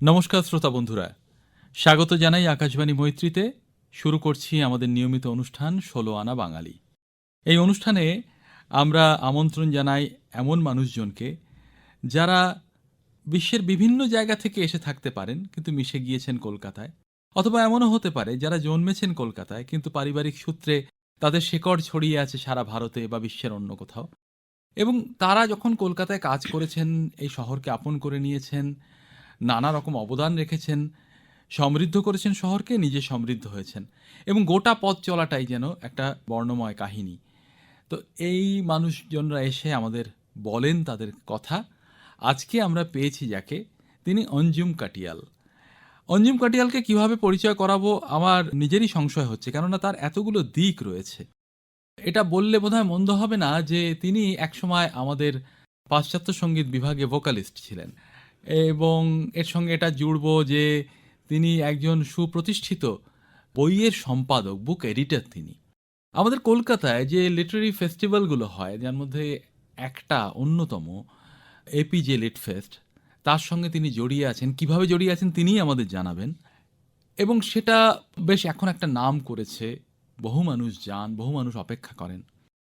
নমস্কার শ্রোতা বন্ধুরা। স্বাগত জানাই আকাশবাণী মৈত্রীতে। শুরু করছি আমাদের নিয়মিত অনুষ্ঠান ষোলো আনা বাঙালি। এই অনুষ্ঠানে আমরা আমন্ত্রণ জানাই এমন মানুষজনকে যারা বিশ্বের বিভিন্ন জায়গা থেকে এসে থাকতে পারেন, কিন্তু মিশে গিয়েছেন কলকাতায়। অথবা এমনও হতে পারে, যারা জন্মেছেন কলকাতায়, কিন্তু পারিবারিক সূত্রে তাদের শেকড় ছড়িয়ে আছে সারা ভারতে বা বিশ্বের অন্য কোথাও। এবং তারা যখন কলকাতায় কাজ করেছেন, এই শহরকে আপন করে নিয়েছেন নানা রকম অবদান রেখেছেন, সমৃদ্ধ করেছেন শহরকে, নিজে সমৃদ্ধ হয়েছেন। এবং গোটা পথ চলাটাই যেন একটা বর্ণময় কাহিনী। তো এই মানুষজনরা এসে আমাদের বলেন তাদের কথা। আজকে আমরা পেয়েছি যাকে, তিনি অঞ্জুম কাটিয়াল। অঞ্জুম কাটিয়ালকে কীভাবে পরিচয় করাবো আমার নিজেরই সংশয় হচ্ছে, কেননা তার এতগুলো দিক রয়েছে। এটা বললে বোধহয় মন্দ হবে না যে তিনি একসময় আমাদের পাশ্চাত্য সংগীত বিভাগে ভোকালিস্ট ছিলেন। এবং এর সঙ্গে এটা জুড়ব যে তিনি একজন সুপ্রতিষ্ঠিত বইয়ের সম্পাদক বুক এডিটার তিনি। আমাদের কলকাতায় যে লিটারি ফেস্টিভ্যালগুলো হয়, যার মধ্যে একটা অন্যতম এপিজে লিট ফেস্ট তার সঙ্গে তিনি জড়িয়ে আছেন। কীভাবে জড়িয়ে আছেন তিনিই আমাদের জানাবেন। এবং সেটা বেশ এখন একটা নাম করেছে, বহু মানুষ যান, বহু মানুষ অপেক্ষা করেন।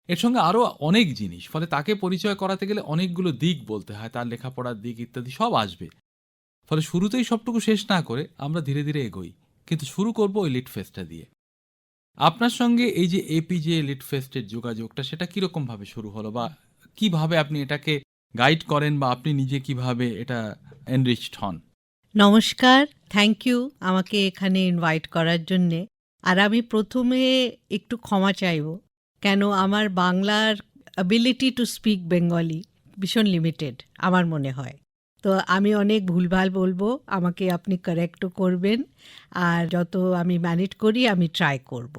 এর সঙ্গে আরও অনেক জিনিস, ফলে তাকে পরিচয় করাতে গেলে অনেকগুলো দিক বলতে হয়, তার লেখাপড়ার দিক ইত্যাদি সব আসবে। ফলে শুরুতেই সবটুকু শেষ না করে আমরা ধীরে ধীরে এগোই, কিন্তু শুরু করব ওই লিট ফেস্টটা দিয়ে। আপনার সঙ্গে এই যে এপিজে লিট ফেস্টের যোগাযোগটা, সেটা কীরকমভাবে শুরু হলো বা কীভাবে আপনি এটাকে গাইড করেন বা আপনি নিজে কীভাবে এটা এনরিচড হন? নমস্কার থ্যাংক ইউ আমাকে এখানে ইনভাইট করার জন্যে। আর আমি প্রথমে একটু ক্ষমা চাইব। কেন আমার বাংলার অ্যাবিলিটি টু স্পিক বেঙ্গলি ভীষণ লিমিটেড আমার মনে হয়। তো আমি অনেক ভুলভাল বলব, আমাকে আপনি কারেক্টও করবেন, আর যত আমি ম্যানেজ করি, আমি ট্রাই করব।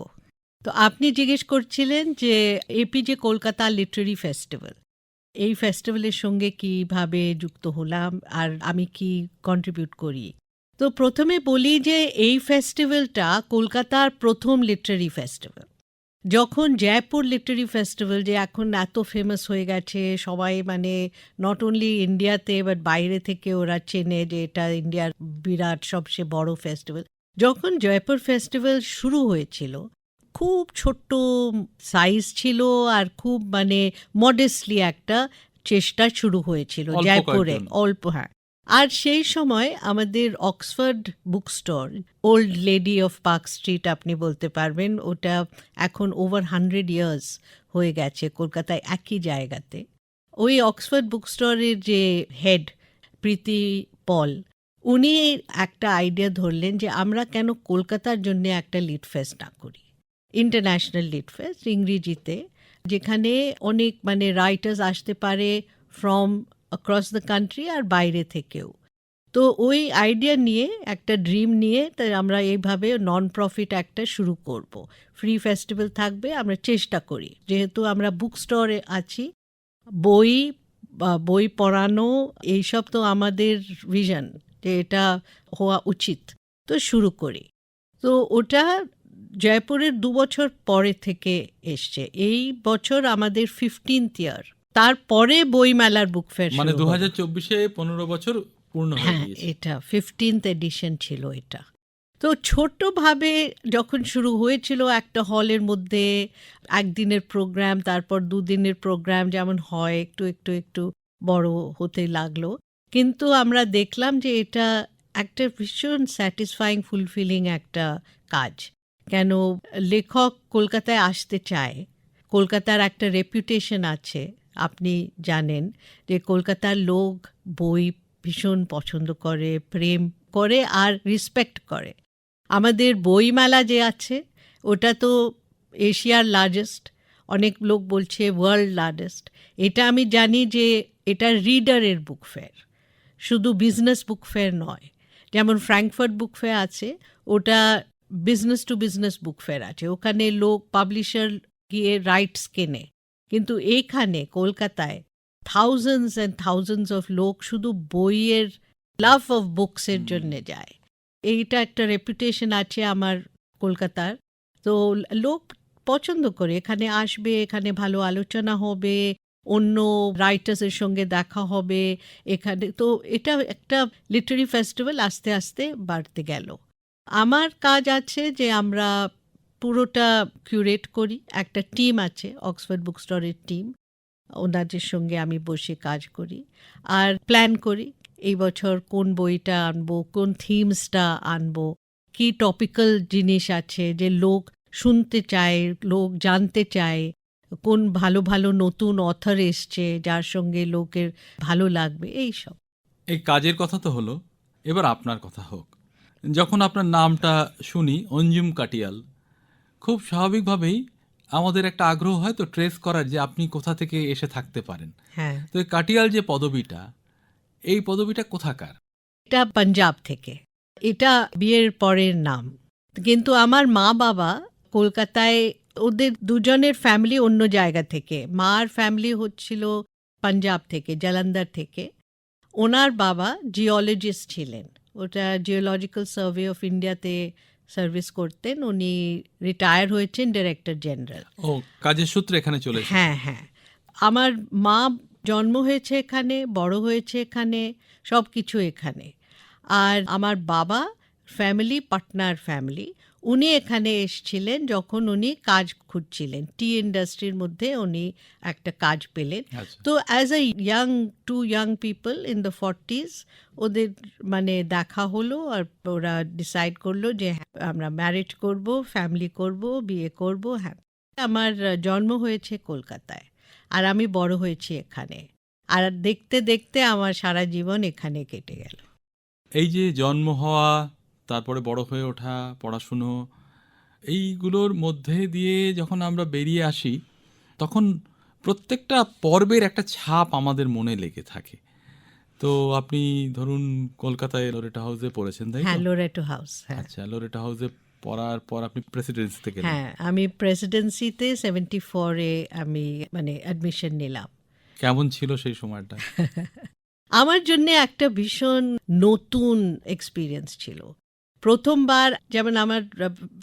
তো আপনি জিজ্ঞেস করছিলেন যে এপিজে কলকাতা লিটারি ফেস্টিভ্যাল এই ফেস্টিভ্যালের সঙ্গে কীভাবে যুক্ত হলাম, আর আমি কি কন্ট্রিবিউট করি? তো প্রথমে বলি যে, এই ফেস্টিভ্যালটা কলকাতার প্রথম লিটারি ফেস্টিভ্যাল যখন জয়পুর লিটারি ফেস্টিভ্যাল যে এখন এত ফেমাস হয়ে গেছে সবাই মানে নট অনলি ইন্ডিয়াতে বাট বাইরে থেকে ওরা চেনে যে এটা ইন্ডিয়ার বিরাট সবচেয়ে বড় ফেস্টিভ্যাল যখন জয়পুর ফেস্টিভ্যাল শুরু হয়েছিল খুব ছোট্ট সাইজ ছিল আর খুব মানে মডেস্টলি একটা চেষ্টা শুরু হয়েছিল জয়পুরে। অল্প হ্যাঁ। আর সেই সময় আমাদের Oxford book store old lady of Park Street আপনি বলতে পারবেন, ওটা এখন ওভার হান্ড্রেড ইয়ার্স হয়ে গেছে কলকাতায় একই জায়গাতে। ওই অক্সফোর্ড বুক স্টোরের যে হেড প্রীতি পল উনি একটা আইডিয়া ধরলেন যে আমরা কেন কলকাতার জন্য একটা লিড ফেস্ট না করি। ইন্টারন্যাশনাল লিড ফেস্ট ইংরেজিতে, যেখানে অনেক মানে রাইটার্স আসতে পারে ফ্রম অ্যাক্রস দ্য কান্ট্রি আর বাইরে থেকেও। তো ওই আইডিয়া নিয়ে, একটা ড্রিম নিয়ে তাই আমরা এইভাবে নন প্রফিট একটা শুরু করব। ফ্রি ফেস্টিভ্যাল থাকবে, আমরা চেষ্টা করি। যেহেতু আমরা বুক স্টোরে আছি, বই বই পড়ানো, এইসব তো আমাদের ভিশন যে এটা হওয়া উচিত। তো শুরু করি। তো ওটা জয়পুরের দু বছর পরে থেকে এসছে। এই বছর আমাদের ফিফটিন্থ ইয়ার তারপরে বইমেলার বুক ফেয়ার মানে দু হাজার চব্বিশে পনেরো বছর পূর্ণ হ্যাঁ এটা ফিফটিন্থ এডিশন ছিল এটা। তো ছোট্টভাবে যখন শুরু হয়েছিল একটা হলের মধ্যে একদিনের প্রোগ্রাম তারপর দুদিনের প্রোগ্রাম যেমন হয় একটু একটু একটু বড় হতে লাগল। কিন্তু আমরা দেখলাম যে এটা একটা ভীষণ স্যাটিসফাইং ফুলফিলিং একটা কাজ। কেন লেখক কলকাতায় আসতে চায় কলকাতার একটা রেপুটেশন আছে। আপনি জানেন যে কলকাতার লোক বই ভীষণ পছন্দ করে, প্রেম করে আর রেসপেক্ট করে। আমাদের বইমেলা যে আছে, ওটা তো এশিয়ার লার্জেস্ট অনেক লোক বলছে ওয়ার্ল্ড লার্জেস্ট এটা আমি জানি যে এটা রিডারের বুক ফেয়ার শুধু বিজনেস বুক ফেয়ার নয়, যেমন ফ্র্যাঙ্কফার্ট বুক ফেয়ার আছে, ওটা business to business book fair আছে। ওখানে লোক পাবলিশার গিয়ে রাইটস কেনে। কিন্তু এইখানে কলকাতায় থাউজেন্ডস অ্যান্ড থাউজেন্ডস অফ লোক শুধু বইয়ের লাভ অফ বুকসের। জন্য যায়। এইটা একটা রেপুটেশন আছে আমার কলকাতার। তো লোক পছন্দ করে এখানে আসবে এখানে ভালো আলোচনা হবে অন্য রাইটার্সের সঙ্গে দেখা হবে এখানে তো এটা একটা লিটারি ফেস্টিভ্যাল আস্তে আস্তে বাড়তে গেল। আমার কাজ আছে যে আমরা পুরোটা কিউরেট করি। একটা টিম আছে অক্সফোর্ড বুক স্টোরের টিম ওনাদের সঙ্গে আমি বসে কাজ করি আর প্ল্যান করি এই বছর কোন বইটা আনব, কোন থিমসটা আনব, কি টপিক্যাল জিনিস আছে যে লোক শুনতে চায়, লোক জানতে চায়, কোন ভালো ভালো নতুন অথর এসছে যার সঙ্গে লোকের ভালো লাগবে, এই সব। এই কাজের কথা তো হলো, এবার আপনার কথা হোক। যখন আপনার নামটা শুনি, অঞ্জুম কাটিয়াল খুব স্বাভাবিকভাবেই আমাদের একটা আগ্রহ হয় তো ট্রেস করার যে আপনি কোথা থেকে এসে থাকতে পারেন। হ্যাঁ। তো এই কাটিয়াল যে পদবিটা এই পদবিটা কোথাকার? এটা পাঞ্জাব থেকে। এটা বিয়ের পরের নাম। কিন্তু আমার মা বাবা কলকাতায় ওদের দুজনের ফ্যামিলি অন্য জায়গা থেকে। মার ফ্যামিলি হচ্ছিল পাঞ্জাব থেকে জালান্দার থেকে। ওনার বাবা জিওলজিস্ট ছিলেন। ওটা জিওলজিক্যাল সার্ভে অফ ইন্ডিয়াতে সার্ভিস করতেন। উনি রিটায়ার হয়েছেন ডিরেক্টর জেনারেল। ও কাজের সূত্রে এখানে চলে। হ্যাঁ হ্যাঁ। আমার মা জন্ম হয়েছে এখানে বড় হয়েছে এখানে সব কিছু এখানে। আর আমার বাবা ফ্যামিলি পাটনার ফ্যামিলি উনি এখানে এসেছিলেন যখন উনি কাজ খুঁজছিলেন। টি ইন্ডাস্ট্রির মধ্যে উনি একটা কাজ পেলেন। আচ্ছা। তো as a young to young people in the forties ওদের মানে দেখা হলো আর ওরা ডিসাইড করল যে হ্যাঁ, আমরা ম্যারেজ করব ফ্যামিলি করব বিয়ে করব হ্যাঁ। আমার জন্ম হয়েছে কলকাতায় আর আমি বড় হয়েছি এখানে। আর দেখতে দেখতে আমার সারা জীবন এখানে কেটে গেল। এই যে জন্ম হওয়া তারপরে বড় হয়ে ওঠা পড়াশুনো এইগুলোর মধ্যে দিয়ে যখন আমরা বেরিয়ে আসি তখন প্রত্যেকটা পর্বের একটা ছাপ আমাদের মনে লেগে থাকে। তো আপনি ধরুন কলকাতায় লোরেটা হাউসে পড়েছেন তাই হ্যাঁ লোরেটো হাউস হ্যাঁ। আচ্ছা লোরেটা হাউসে পড়ার পর আপনি প্রেসিডেন্সি থেকে হ্যাঁ আমি প্রেসিডেন্সিতে সেভেন্টি ফোরে আমি মানে অ্যাডমিশন নিলাম। কেমন ছিল সেই সময়টা? আমার জন্য একটা ভীষণ নতুন এক্সপিরিয়েন্স ছিল। প্রথমবার যেমন আমার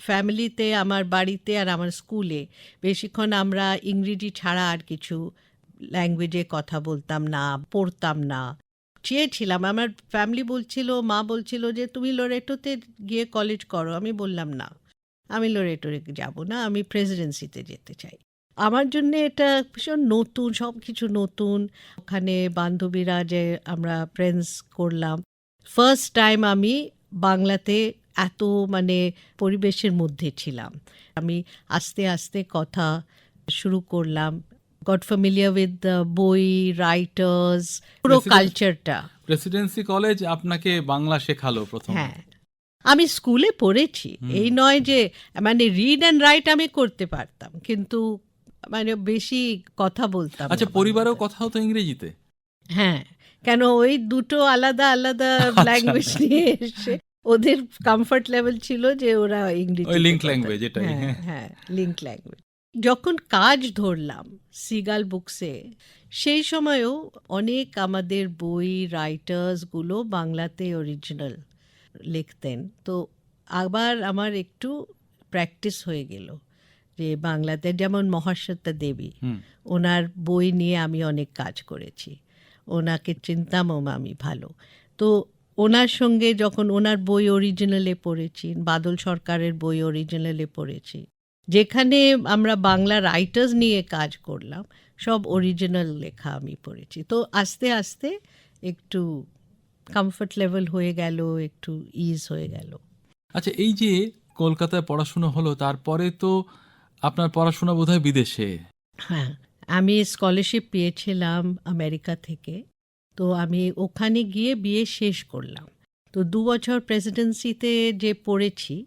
ফ্যামিলিতে আমার বাড়িতে আর আমার স্কুলে বেশিক্ষণ আমরা ইংরেজি ছাড়া আর কিছু ল্যাঙ্গুয়েজে কথা বলতাম না, পড়তাম না। চেয়েছিলাম, আমার ফ্যামিলি বলছিল, মা বলছিল যে, তুমি লোরেটোতে গিয়ে কলেজ করো। আমি বললাম, না, আমি লোরেটোরে যাব না, আমি প্রেসিডেন্সিতে যেতে চাই। আমার জন্য এটা ভীষণ নতুন সব কিছু নতুন। ওখানে বান্ধবীরা যে আমরা ফ্রেন্ডস করলাম। ফার্স্ট টাইম আমি বাংলাতে এত মানে পরিবেশের মধ্যে ছিলাম। আমি আস্তে আস্তে কথা শুরু করলাম। গট ফ্যামিলিয়ার উইথ বই রাইটার্স পুরো কালচারটা প্রেসিডেন্সি কলেজ আপনাকে বাংলা শেখালো প্রথম। হ্যাঁ। আমি স্কুলে পড়েছি। এই নয় যে মানে রিড অ্যান্ড রাইট আমি করতে পারতাম কিন্তু মানে বেশি কথা বলতাম আচ্ছা পরিবারেও কথা হতো ইংরেজিতে? হ্যাঁ। কেন ওই দুটো আলাদা আলাদা আচ্ছা। ল্যাঙ্গুয়েজ নিয়ে এসে ওদের কমফর্ট লেভেল ছিল যে ওরা ইংরেজি ওই link language এটাই, হ্যাঁ। লিঙ্ক ল্যাঙ্গুয়েজ যখন কাজ ধরলাম সিগাল বুকসে সেই সময়ও অনেক আমাদের বই রাইটার্সগুলো বাংলাতে অরিজিনাল লিখতেন। তো আবার আমার একটু প্র্যাকটিস হয়ে গেল যে বাংলাতে যেমন মহাশ্বেতা দেবী ওনার বই নিয়ে আমি অনেক কাজ করেছি। ওনাকে চিনতামও আমি ভালো। তো ওনার সঙ্গে যখন ওনার বই অরিজিনালে পড়েছি বাদল সরকারের বই অরিজিনালে পড়েছি যেখানে আমরা বাংলা রাইটার্স নিয়ে কাজ করলাম সব অরিজিনাল লেখা আমি পড়েছি। তো আস্তে আস্তে একটু কমফর্ট লেভেল হয়ে গেল একটু ইজ হয়ে গেল। আচ্ছা এই যে কলকাতায় পড়াশোনা হলো তারপরে তো আপনার পড়াশোনা বোধহয় বিদেশে? হ্যাঁ। আমি স্কলারশিপ পেয়েছিলাম আমেরিকা থেকে। তো আমি ওখানে গিয়ে বিয়ে শেষ করলাম। তো দু বছর প্রেসিডেন্সিতে যে পড়েছি,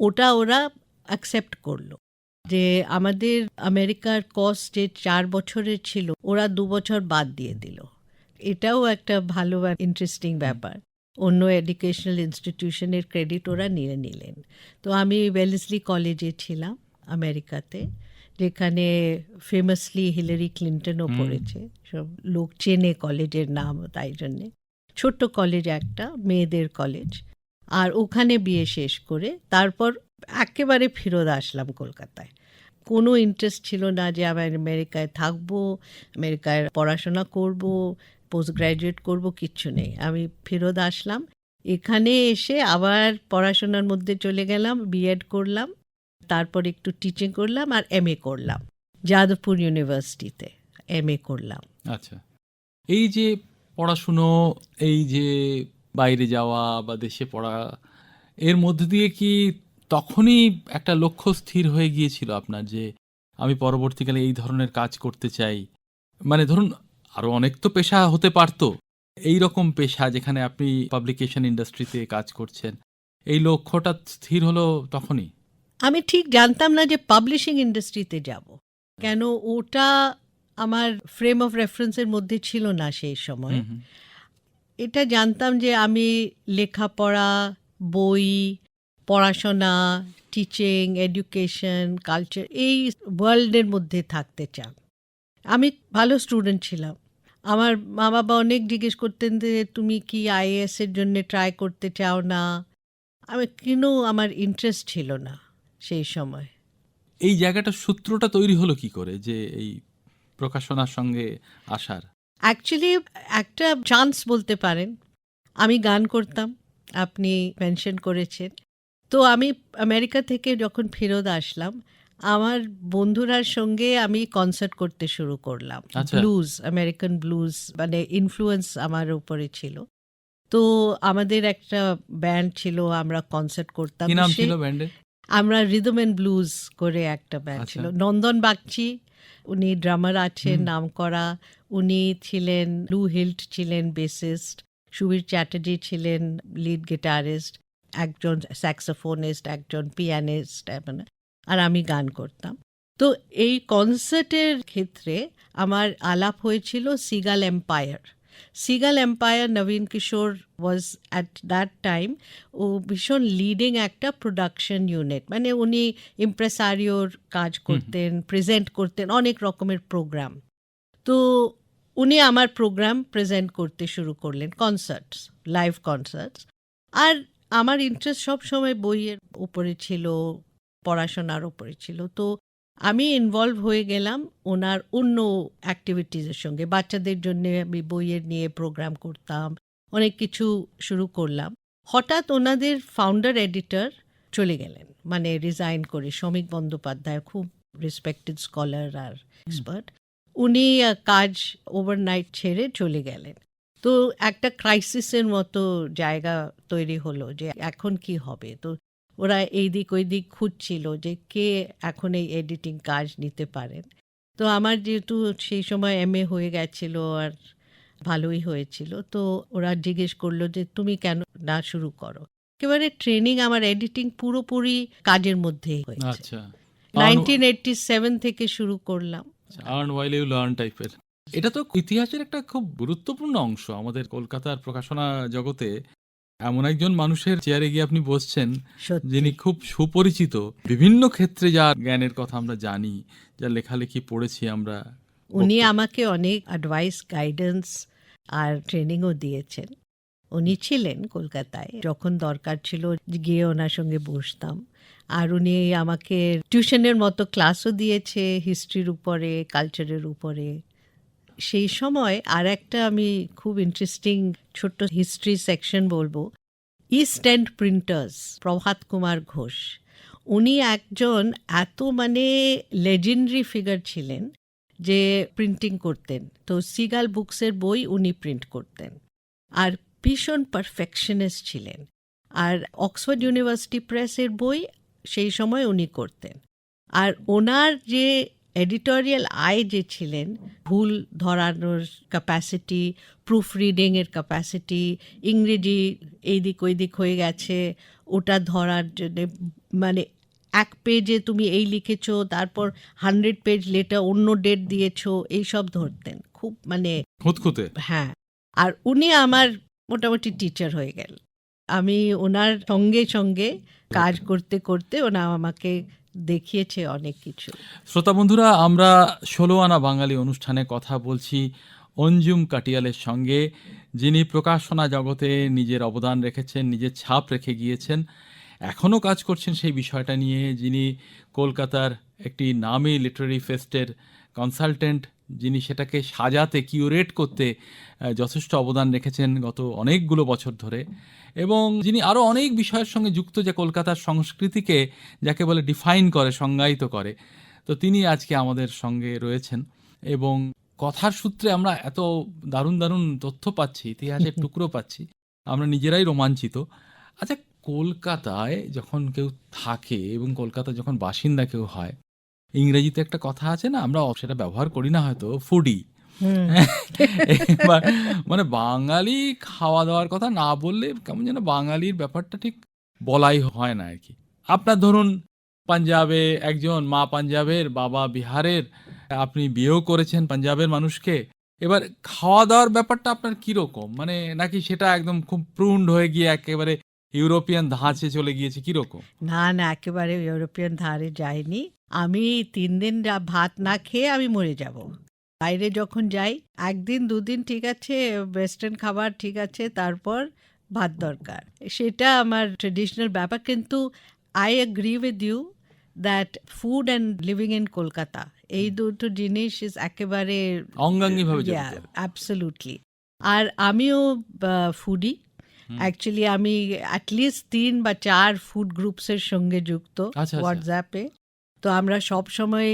ওটা ওরা অ্যাকসেপ্ট করল। যে আমাদের আমেরিকার কস্ট যে চার বছরের ছিল, ওরা দু বছর বাদ দিয়ে দিল। এটাও একটা ভালো ইন্টারেস্টিং ব্যাপার। অন্য এডুকেশনাল ইনস্টিটিউশনের ক্রেডিট ওরা নিয়ে নিলেন। তো আমি ওয়েলেসলি কলেজে ছিলাম আমেরিকাতে। যেখানে ফেমাসলি হিলারি ক্লিন্টনও পড়েছে। সব লোক চেনে কলেজের নাম তাই জন্যে। ছোট্ট কলেজ একটা মেয়েদের কলেজ। আর ওখানে বিয়ে শেষ করে তারপর একেবারে ফিরত আসলাম কলকাতায়। কোনো ইন্টারেস্ট ছিল না যে আমি আমেরিকায় থাকব আমেরিকায় পড়াশোনা করব পোস্ট গ্র্যাজুয়েট করব কিচ্ছু নেই। আমি ফেরত আসলাম। এখানে এসে আবার পড়াশোনার মধ্যে চলে গেলাম বিএড করলাম। তারপর একটু টিচিং করলাম আর এম এ করলাম। যাদবপুর ইউনিভার্সিটিতে এম এ করলাম। আচ্ছা। এই যে পড়াশুনো, এই যে বাইরে যাওয়া বা দেশে পড়া, এর মধ্যে দিয়ে কি তখনই একটা লক্ষ্য স্থির হয়ে গিয়েছিল আপনার যে আমি পরবর্তীকালে এই ধরনের কাজ করতে চাই? মানে ধরুন আরও অনেক তো পেশা হতে পারতো। এই রকম পেশা যেখানে আপনি পাবলিকেশন ইন্ডাস্ট্রিতে কাজ করছেন, এই লক্ষ্যটা স্থির হলো তখনই? আমি ঠিক জানতাম না যে পাবলিশিং ইন্ডাস্ট্রিতে যাব। কেন ওটা আমার ফ্রেম অফ রেফারেন্সের মধ্যে ছিল না সেই সময়। এটা জানতাম যে আমি লেখাপড়া বই পড়াশোনা টিচিং এডুকেশন কালচার এই ওয়ার্ল্ডের মধ্যে থাকতে চান। আমি ভালো স্টুডেন্ট ছিলাম। আমার মা বাবা অনেক জিজ্ঞেস করতেন যে তুমি কি আইএএস এর জন্য ট্রাই করতে চাও না? আমি কিন্তু আমার ইন্টারেস্ট ছিল না। সেই সময়। এই জায়গাটা সূত্রটা তৈরি হলো কি করে যে এই প্রকাশনার সঙ্গে আসার? অ্যাকচুয়ালি একটা চান্স বলতে পারেন। আমি গান করতাম আপনি মেনশন করেছেন। তো আমি আমেরিকা থেকে যখন ফেরত আসলাম আমার বন্ধুরার সঙ্গে আমি কনসার্ট করতে শুরু করলাম। ব্লুজ আমেরিকান ব্লুজ মানে ইনফ্লুয়েন্স আমার উপরে ছিল। তো আমাদের একটা ব্যান্ড ছিল আমরা কনসার্ট করতাম। আমরা রিদম অ্যান্ড ব্লুজ করে একটা ব্যান্ড আচ্ছা। ছিল। নন্দন বাগচি উনি ড্রামার আছেন। নাম করা। উনি ছিলেন লু হিল্ট ছিলেন বেসিস্ট সুবীর চ্যাটার্জি ছিলেন লিড গিটারিস্ট একজন স্যাক্সোফোনিস্ট একজন পিয়ানিস্ট আর আমি গান করতাম। তো এই কনসার্টের ক্ষেত্রে আমার আলাপ হয়েছিল Seagull empire Seagull empire Nabin Kishore was at that time ও ভীষণ লিডিং একটা প্রোডাকশন ইউনিট মানে উনি ইমপ্রেসারিওর কাজ করতেন প্রেজেন্ট করতেন অনেক রকমের প্রোগ্রাম তো উনি আমার প্রোগ্রাম প্রেজেন্ট করতে শুরু করলেন কনসার্টস লাইভ কনসার্টস আর আমার ইন্টারেস্ট সব সময় বইয়ের উপরে ছিল পড়াশোনার উপরে ছিল। তো আমি ইনভলভ হয়ে গেলাম ওনার অন্য অ্যাক্টিভিটিসের সঙ্গে। বাচ্চাদের জন্য আমি বইয়ের নিয়ে প্রোগ্রাম করতাম, অনেক কিছু শুরু করলাম। হঠাৎ ওনাদের ফাউন্ডার এডিটর চলে গেলেন মানে রিজাইন করে। শ্রমিক বন্দ্যোপাধ্যায় খুব রেসপেক্টেড স্কলার আর এক্সপার্ট উনি কাজ ওভারনাইট ছেড়ে চলে গেলেন। তো একটা ক্রাইসিসের মতো জায়গা তৈরি হলো যে এখন কি হবে? তো ওরা এই দিক ওই দিক খুঁজছিল যে কে এখন এই এডিটিং কাজ নিতে পারেন তো আমার যেহেতু সেই সময় এম এ হয়ে গেছিল আর ভালোই হয়েছিল তো ওরা জিজ্ঞেস করল যে তুমি কেন না শুরু করো? একেবারে ট্রেনিং আমার এডিটিং পুরোপুরি কাজের মধ্যেই হয়েছে। আচ্ছা। নাইনটিন এইটটি সেভেন থেকে শুরু করলাম। আর্ন ওয়াইল ইউ লার্ন টাইপের এটা তো ইতিহাসের একটা খুব গুরুত্বপূর্ণ অংশ আমাদের কলকাতার প্রকাশনা জগতে। এমন একজন মানুষের চেয়ারে গিয়ে আপনি বসছেন যিনি খুব সুপরিচিত। বিভিন্ন ক্ষেত্রে যার জ্ঞানের কথা আমরা জানি যা লেখালেখি পড়েছি আমরা। উনি আমাকে অনেক অ্যাডভাইস গাইডেন্স আর ট্রেনিংও দিয়েছেন। উনি ছিলেন কলকাতায়। যখন দরকার ছিল গিয়ে ওনার সঙ্গে বসতাম। আর উনি আমাকে টিউশনের মতো ক্লাসও দিয়েছে হিস্ট্রির উপরে কালচারের উপরে। সেই সময় আর একটা আমি খুব ইন্টারেস্টিং ছোট্ট হিস্ট্রি সেকশন বলব। East End Printers Prabhat Kumar Ghosh উনি একজন এত মানে লেজেন্ডারি ফিগার ছিলেন যে প্রিন্টিং করতেন। তো সিগাল বুকসের বই উনি প্রিন্ট করতেন। আর ভীষণ পারফেকশনিস্ট ছিলেন। আর অক্সফোর্ড ইউনিভার্সিটি প্রেসের বই সেই সময় উনি করতেন। আর ওনার যে এডিটোরিয়াল আয় যে ছিলেন ভুল ধরানোর ক্যাপাসিটি প্রুফ রিডিংয়ের ক্যাপাসিটি ইংরেজি এই দিক ওই দিক হয়ে গেছে ওটা ধরার জন্যে মানে এক পেজে তুমি এই লিখেছো তারপর হান্ড্রেড পেজ লেটার অন্য ডেট দিয়েছ এইসব ধরতেন। খুব মানে খুঁতখুঁতে। হ্যাঁ। আর উনি আমার মোটামুটি টিচার হয়ে গেল। আমি ওনার সঙ্গে সঙ্গে কাজ করতে করতে ওনা আমাকে দেখিয়েছে অনেক কিছু। শ্রোতা বন্ধুরা, আমরা ষোলো আনা বাঙালি অনুষ্ঠানে কথা বলছি অঞ্জুম কাটিয়ালের সঙ্গে, যিনি প্রকাশনা জগতে নিজের অবদান রেখেছেন, নিজের ছাপ রেখে গিয়েছেন এখনও কাজ করছেন সেই বিষয়টা নিয়ে, যিনি কলকাতার একটি নামী লিটারি ফেস্টের কনসালটেন্ট যিনি সেটাকে সাজাতে কিউরেট করতে যথেষ্ট অবদান রেখেছেন গত অনেকগুলো বছর ধরে। এবং যিনি আরও অনেক বিষয়ের সঙ্গে যুক্ত যে কলকাতার সংস্কৃতিকে যাকে বলে ডিফাইন করে সংজ্ঞায়িত করে তো তিনি আজকে আমাদের সঙ্গে রয়েছেন। এবং কথার সূত্রে আমরা এত দারুণ দারুণ তথ্য পাচ্ছি ইতিহাসের টুকরো পাচ্ছি আমরা নিজেরাই রোমাঞ্চিত। আচ্ছা কলকাতায় যখন কেউ থাকে এবং কলকাতা যখন বাসিন্দা কেউ হয় ইংরেজিতে একটা কথা আছে না আমরা সেটা ব্যবহার করি না হয়তো ফুডি মানে বাঙালি খাওয়া দাওয়ার কথা না বললে কেমন যেন বাঙালির ব্যাপারটা ঠিক বলাই হয় না আর কি আপনার ধরুন পাঞ্জাবে একজন মা পাঞ্জাবের বাবা বিহারের আপনি বিয়েও করেছেন পাঞ্জাবের মানুষকে এবার খাওয়া দাওয়ার ব্যাপারটা আপনার কীরকম? মানে নাকি সেটা একদম খুব প্রুন্ড হয়ে গিয়ে একেবারে ইউরোপিয়ান ধাঁচে চলে গিয়েছে কীরকম? না না একেবারে ইউরোপিয়ান ধারে যাইনি আমি তিন দিন ভাত না খেয়ে আমি মরে যাব। বাইরে যখন যাই একদিন দুদিন ঠিক আছে ওয়েস্টার্ন খাবার ঠিক আছে তারপর ভাত দরকার। সেটা আমার ট্রেডিশনাল ব্যাপার কিন্তু I agree with you that food and living in Kolkata এই দুটো জিনিস ইজ একেবারে অঙ্গাঙ্গিভাবে অ্যাবসলুটলি আর আমিও ফুডি অ্যাকচুয়ালি আমি অ্যাটলিস্ট তিন বা চার ফুড গ্রুপসের সঙ্গে যুক্ত আচ্ছা, আচ্ছা। হোয়াটসঅ্যাপে তো আমরা সব সময়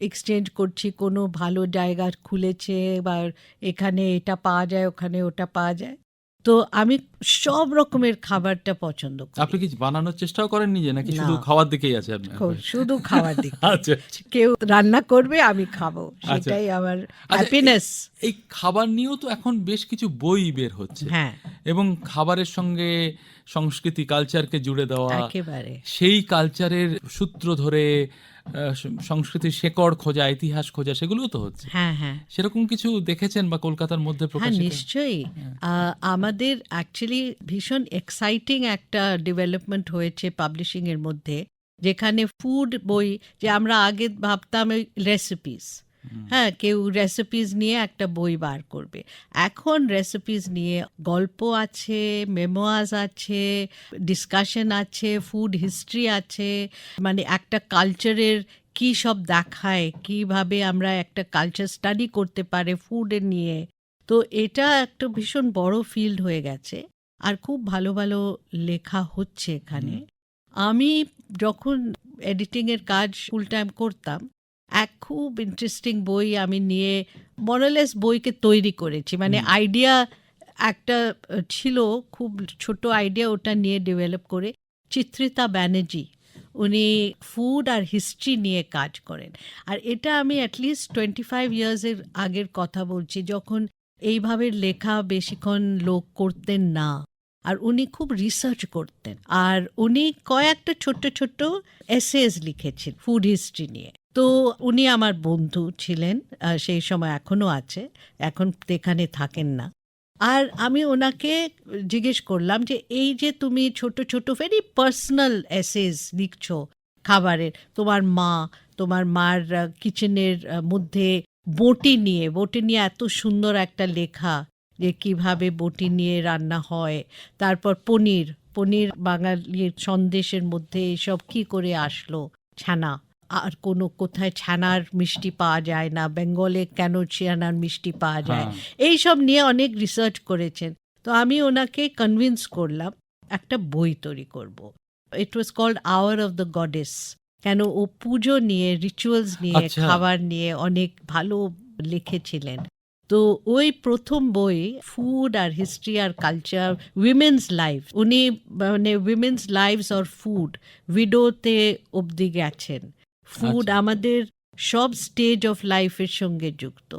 এক্সচেঞ্জ করছি, কোনো ভালো জায়গা খুলেছে বা এখানে এটা পাওয়া যায়, ওখানে ওটা পাওয়া যায়। তো আমি সব রকমের খাবারটা পছন্দ করি। আপনি কি বানানোর চেষ্টাও করেন নিজে নাকি শুধু। খাওয়ার দিকেই আছে আপনার খুব- শুধু খাবার দিক। আচ্ছা। কেউ রান্না করবে আমি খাব। আচ্ছা। সেটাই আমার আচ্ছা, হ্যাপিনেস এই খাবার নিয়েও তো এখন বেশ কিছু বই বের হচ্ছে। হ্যাঁ। এবং খাবারের সঙ্গে সংস্কৃতি কালচারকে জুড়ে দেওয়া একেবারে। সেই কালচারের সূত্র ধরে সংস্কৃতির শেকড় খোঁজা ইতিহাস খোঁজা সেগুলো তো হচ্ছে। হ্যাঁ হ্যাঁ। সেরকম কিছু দেখেছেন বা কলকাতার মধ্যে হ্যাঁ প্রকাশিত? নিশ্চয়ই। আহ, আমাদের অ্যাকচুয়ালি ভীষণ এক্সাইটিং একটা ডেভেলপমেন্ট হয়েছে পাবলিশিং এর মধ্যে যেখানে ফুড বই যে আমরা আগে ভাবতাম রেসিপিস হ্যাঁ কেউ রেসিপিস নিয়ে একটা বই বার করবে। এখন রেসিপিস নিয়ে গল্প আছে মেমোয়াজ আছে ডিসকাশন আছে ফুড হিস্ট্রি আছে মানে একটা কালচারের কি সব দেখায় কীভাবে আমরা একটা কালচার স্টাডি করতে পারে ফুডের নিয়ে। তো এটা একটা ভীষণ বড় ফিল্ড হয়ে গেছে। আর খুব ভালো ভালো লেখা হচ্ছে এখানে। আমি যখন এডিটিংয়ের কাজ ফুল টাইম করতাম এক খুব ইন্টারেস্টিং বই আমি নিয়ে মরালেস বইকে তৈরি করেছি। মানে আইডিয়া একটা ছিল খুব ছোট আইডিয়া ওটা নিয়ে ডেভেলপ করে চিত্রিতা ব্যানার্জি। উনি ফুড আর হিস্ট্রি নিয়ে কাজ করেন। আর এটা আমি অ্যাটলিস্ট টোয়েন্টি ফাইভ ইয়ার্সের আগের কথা বলছি যখন এইভাবে লেখা বেশিক্ষণ লোক করতেন না। আর উনি খুব রিসার্চ করতেন। আর উনি কয়েকটা ছোট্ট ছোট্ট এসেজ লিখেছেন ফুড হিস্ট্রি নিয়ে। তো উনি আমার বন্ধু ছিলেন সেই সময় এখনও আছে, এখন এখানে থাকেন না। আর আমি ওনাকে জিজ্ঞেস করলাম যে, এই যে তুমি ছোট ছোট ভেরি পার্সোনাল এসেজ লিখছো খাবারের, তোমার মা, তোমার মার কিচেনের মধ্যে বটি নিয়ে বটি নিয়ে এত সুন্দর একটা লেখা যে কীভাবে বটি নিয়ে রান্না হয়, তারপর পনির পনির বাঙালির সন্দেশের মধ্যে এসব কি করে আসলো ছানা? আর কোনো কোথায় ছানার মিষ্টি পাওয়া যায় না বেঙ্গলে কেন ছানার মিষ্টি পাওয়া যায় হ্যাঁ। এই সব নিয়ে অনেক রিসার্চ করেছেন। তো আমি ওনাকে কনভিন্স করলাম একটা বই তৈরি করব। It was called hour of the goddess কেন ও পুজো নিয়ে রিচুয়ালস নিয়ে আচ্ছা। খাবার নিয়ে অনেক ভালো লিখেছিলেন। তো ওই প্রথম বই ফুড আর হিস্ট্রি আর কালচার উইমেন্স লাইফ উনি মানে উইমেন্স লাইভস অর ফুড ভিডিওতে অবধি গেছেন। ফুড আচ্ছা। আমাদের সব স্টেজ অফ লাইফের সঙ্গে যুক্ত।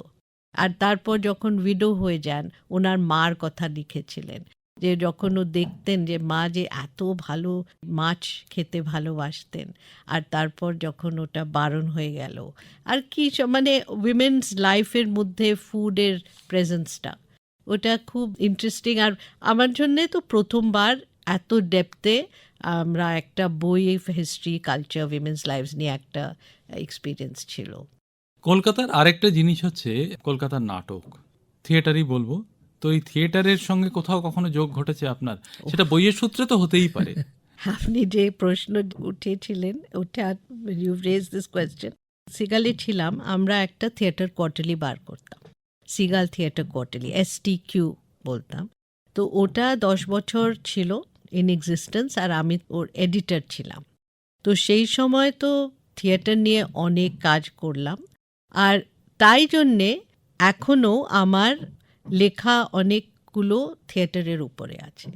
আর তারপর যখন উইডো হয়ে যান ওনার মার কথা লিখেছিলেন। যে যখন ও দেখতেন যে মা যে এত ভালো মাছ খেতে ভালোবাসতেন আর তারপর যখন ওটা বারণ হয়ে গেল। আর কি মানে উইমেন্স লাইফের মধ্যে ফুডের প্রেজেন্সটা ওটা খুব ইন্টারেস্টিং আর আমার জন্যে তো প্রথমবার এত ডেপতে আমরা একটা বই হিস্ট্রি কালচার উইমেন্স লাইফস নিয়ে একটা এক্সপিরিয়েন্স ছিল। কলকাতার আরেকটা জিনিস হচ্ছে কলকাতার নাটক। থিয়েটারই বলব। তো এই থিয়েটারের সঙ্গে কোথাও কখনো যোগ ঘটেছে আপনার? সেটা বইয়ের সূত্রে তো হতেই পারে। আপনি যে প্রশ্ন উঠেছিলেন ওটা ইউ রেজ দিস কোয়েশ্চেন সিগালে ছিলাম আমরা একটা থিয়েটার কোয়ার্টারলি বার করতাম। Seagull theatre quarterly S T Q বলতাম। তো ওটা দশ বছর ছিল। ইন এক্সিস্টেন্স আর আমি ওর এডিটর ছিলাম। তো সেই সময় তো থিয়েটার নিয়ে অনেক কাজ করলাম। আর তাই জন্যে এখনও আমার লেখা অনেকগুলো থিয়েটারের উপরে আছে।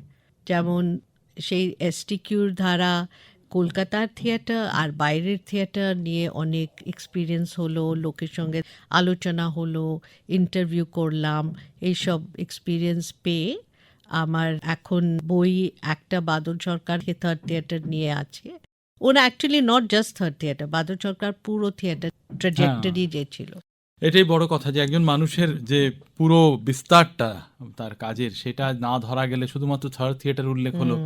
যেমন সেই এসটিকিউর ধারা, কলকাতার থিয়েটার আর বাইরের থিয়েটার নিয়ে অনেক এক্সপিরিয়েন্স হলো, লোকের সঙ্গে আলোচনা হলো ইন্টারভিউ করলাম, এইসব এক্সপিরিয়েন্স পেয়ে আমার এখন বই একটা বাদল সরকার থার্ড থিয়েটার নিয়ে আছে। ওরা actually not just third theatre Badal Sircar পুরো থিয়েটার ট্রাজেক্টরি যে ছিল। এটাই বড় কথা যে একজন মানুষের যে পুরো বিস্তারটা তার কাজের সেটা না ধরা গেলে শুধুমাত্র থার্ড থিয়েটার উল্লেখ হলো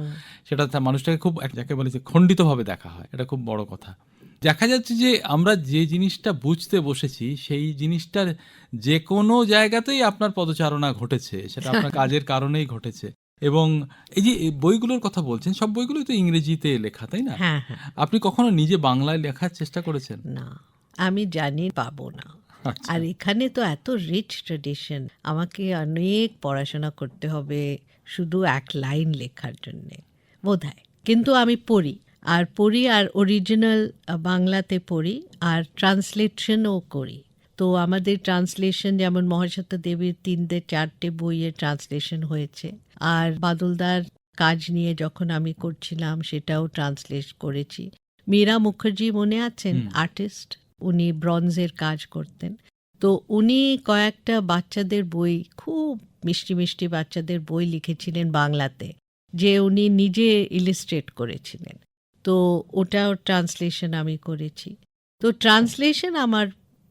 সেটা তার মানুষটাকে খুব এক- যাকে বলে যে খণ্ডিতভাবে দেখা হয় এটা খুব বড় কথা। দেখা যাচ্ছে যে আমরা যে জিনিসটা বুঝতে বসেছি সেই জিনিসটার যে কোনো জায়গাতেই আপনার পদচারণা ঘটেছে সেটা আপনার কাজের কারণেই ঘটেছে। এবং এই যে বইগুলোর কথা বলছেন সব বইগুলোই তো ইংরেজিতে লেখা তাই না? হ্যাঁ হ্যাঁ। আপনি কখনো নিজে বাংলায় লেখার চেষ্টা করেছেন? না আমি জানি পাবো না। আচ্ছা। আর এখানে তো এত রিচ ট্রেডিশন আমাকে অনেক পড়াশোনা করতে হবে শুধু এক লাইন লেখার জন্যে বোধ কিন্তু আমি পড়ি আর পড়ি আর অরিজিনাল বাংলাতে পড়ি আর ট্রান্সলেশনও করি। তো আমাদের ট্রান্সলেশন যেমন মহাসত্য দেবীর তিনটে চারটে বইয়ের ট্রান্সলেশন হয়েছে। আর বাদলদার কাজ নিয়ে যখন আমি করছিলাম সেটাও ট্রান্সলেট করেছি। মীরা মুখার্জি মনে আছেন? আর্টিস্ট। উনি ব্রঞ্জের কাজ করতেন। তো উনি কয়েকটা বাচ্চাদের বই খুব মিষ্টি মিষ্টি বাচ্চাদের বই লিখেছিলেন বাংলাতে যে উনি নিজে ইলিস্ট্রেট করেছিলেন। তো ওটাও ট্রান্সলেশন আমি করেছি। তো ট্রান্সলেশন আমার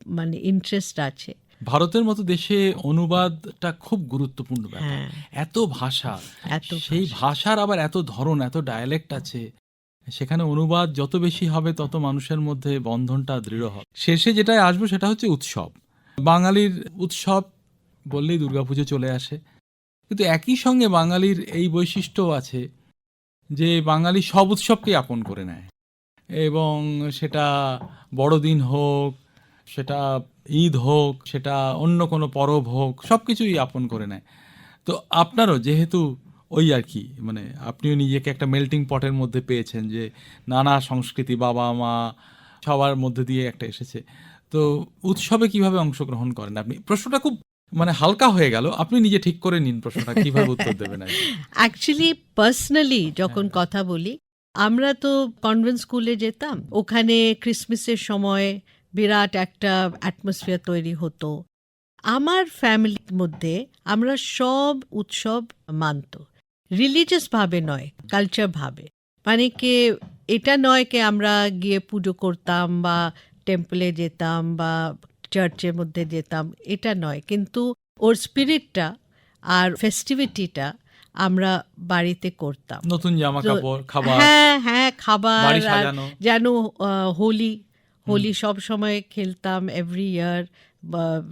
মানে ইন্টারেস্ট আছে। ভারতের মতো দেশে অনুবাদটা খুব গুরুত্বপূর্ণ ব্যাপার। হ্যাঁ। এত ভাষা এত সেই ভাষার আবার এত ধরন এত ডায়ালেক্ট আছে সেখানে অনুবাদ যত বেশি হবে তত মানুষের মধ্যে বন্ধনটা দৃঢ় হবে। শেষে যেটাই আসব সেটা হচ্ছে উৎসব। বাঙালির উৎসব বললেই দুর্গাপুজো চলে আসে। কিন্তু একই সঙ্গে বাঙালির এই বৈশিষ্ট্যও আছে যে বাঙালি সব উৎসবকেই আপন করে নেয়। এবং সেটা বড়দিন হোক সেটা ঈদ হোক সেটা অন্য কোনো পরব হোক সব কিছুই আপন করে নেয়। তো আপনারও যেহেতু ওই আর কি মানে আপনিও নিজেকে একটা মেল্টিং পটের মধ্যে পেয়েছেন যে নানা সংস্কৃতি বাবা মা সবার মধ্যে দিয়ে একটা এসেছে। তো উৎসবে কীভাবে অংশগ্রহণ করেন আপনি? প্রশ্নটা খুব মানে হালকা হয়ে গেল। আপনি নিজে ঠিক করে নিন প্রশ্নটা কীভাবে উত্তর দেবেন অ্যাকচুয়ালি পার্সোনালি যখন হ্যাঁ। কথা বলি আমরা তো কনভেন্ট স্কুলে যেতাম ওখানে ক্রিসমাসের সময় বিরাট একটা অ্যাটমসফিয়ার তৈরি হতো। আমার ফ্যামিলির মধ্যে আমরা সব উৎসব মানত। রিলিজিয়াস ভাবে নয় কালচার ভাবে। মানে কি এটা নয় কি আমরা গিয়ে পুজো করতাম বা টেম্পলে যেতাম বা চার্চের মধ্যে যেতাম এটা নয়। কিন্তু ওর স্পিরিটটা আর ফেস্টিভিটিটা আমরা বাড়িতে করতাম। নতুন জামা কাপড় খাবার হ্যাঁ হ্যাঁ খাবার যেন হোলি হোলি সব সময় খেলতাম এভরি ইয়ার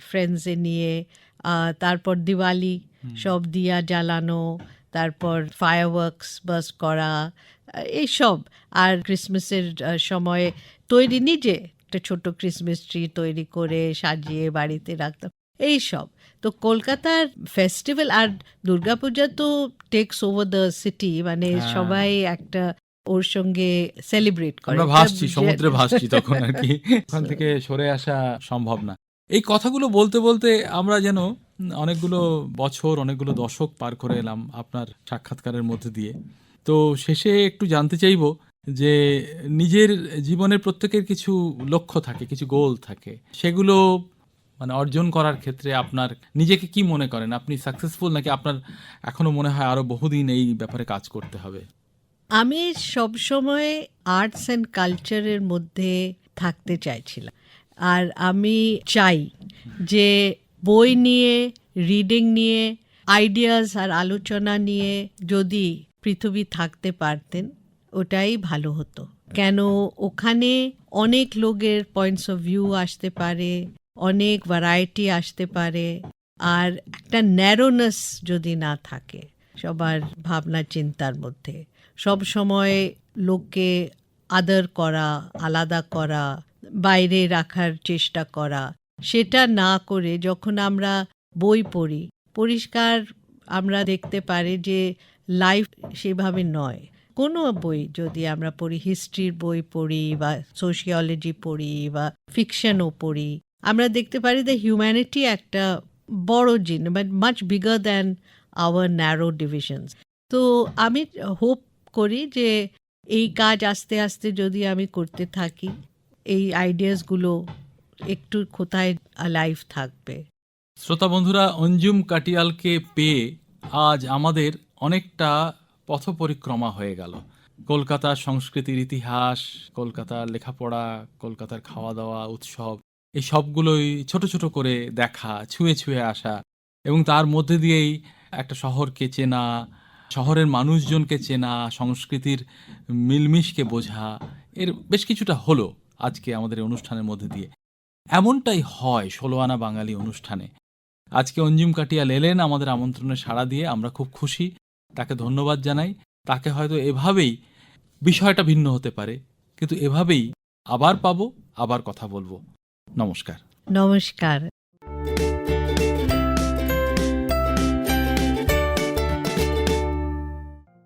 ফ্রেন্ডসে নিয়ে তারপর দিওয়ালি সব দিয়া জ্বালানো তারপর ফায়ার ওয়ার্কস বাস করা এইসব আর ক্রিসমাসের সময় তৈরি নিজে একটা ছোট ক্রিসমাস ট্রি তৈরি করে সাজিয়ে বাড়িতে রাখতাম এইসব তো কলকাতার ফেস্টিভ্যাল আর দুর্গাপূজা তো টেক্স ওভার দ্য সিটি মানে হ্যাঁ। সবাই একটা ওর সঙ্গে সেলিব্রেট করে। আমরা ভাসছি সমুদ্রে ভাসছি তখন আর কি। ওখান থেকে সরে আসা সম্ভব না। এই কথাগুলো বলতে বলতে আমরা যেন অনেকগুলো বছর অনেকগুলো দশক পার করে এলাম আপনার সাক্ষাৎকারের মধ্যে দিয়ে। তো শেষে একটু জানতে চাইব যে নিজের জীবনের প্রত্যেকের কিছু লক্ষ্য থাকে কিছু গোল থাকে। সেগুলো মানে অর্জন করার ক্ষেত্রে আপনার নিজেকে কি মনে করেন? আপনি সাকসেসফুল নাকি আপনার এখনও মনে হয় আরও বহুদিন এই ব্যাপারে কাজ করতে হবে? আমি সবসময় আর্টস অ্যান্ড কালচারের মধ্যে থাকতে চাইছিলাম। আর আমি চাই যে বই নিয়ে রিডিং নিয়ে আইডিয়াস আর আলোচনা নিয়ে যদি পৃথিবী থাকতে পারতেন, ওটাই ভালো হতো। কেন ওখানে অনেক লোকের পয়েন্টস অফ ভিউ আসতে পারে, অনেক ভ্যারাইটি আসতে পারে, আর একটা ন্যারোনেস যদি না থাকে, সবার ভাবনা চিন্তার মধ্যে। সব সময় লোককে আদর করা, আলাদা করা, বাইরে রাখার চেষ্টা করা। সেটা না করে যখন আমরা বই পড়ি, পরিষ্কার আমরা দেখতে পারি যে লাইফ সেভাবে নয়। কোনো বই যদি আমরা পড়ি হিস্ট্রির বই পড়ি বা সোশিওলজি পড়ি বা ফিকশনও পড়ি, আমরা দেখতে পারি দ্য হিউম্যানিটি একটা বড় জিনিস but much bigger than our narrow divisions তো আমি হোপ করি যে এই কাজ আস্তে আস্তে যদি আমি করতে থাকি, এই আইডিয়াসগুলো একটু কোথায় লাইফ থাকবে। শ্রোতা বন্ধুরা, অঞ্জুম কাটিয়ালকে পেয়ে আজ আমাদের অনেকটা পথ পরিক্রমা হয়ে গেল। কলকাতার সংস্কৃতির ইতিহাস, কলকাতার লেখাপড়া, কলকাতার খাওয়া দাওয়া উৎসব, এই সবগুলোই ছোট ছোট করে দেখা, ছুঁয়ে ছুঁয়ে আসা এবং তার মধ্যে দিয়েই একটা শহরকে চেনা শহরের মানুষজনকে চেনা, সংস্কৃতির মিলমিশকে বোঝা, এর বেশ কিছুটা হলো আজকে আমাদের অনুষ্ঠানের মধ্যে দিয়ে। এমনটাই হয় ষোলো আনা বাঙালি অনুষ্ঠানে। আজকে অঞ্জিম কাটিয়াল এলেন আমাদের আমন্ত্রণে সাড়া দিয়ে, আমরা খুব খুশি, তাকে ধন্যবাদ জানাই। তাকে হয়তো এভাবেই বিষয়টা ভিন্ন হতে পারে, কিন্তু এভাবেই আবার পাবো, আবার কথা বলব। নমস্কার। নমস্কার।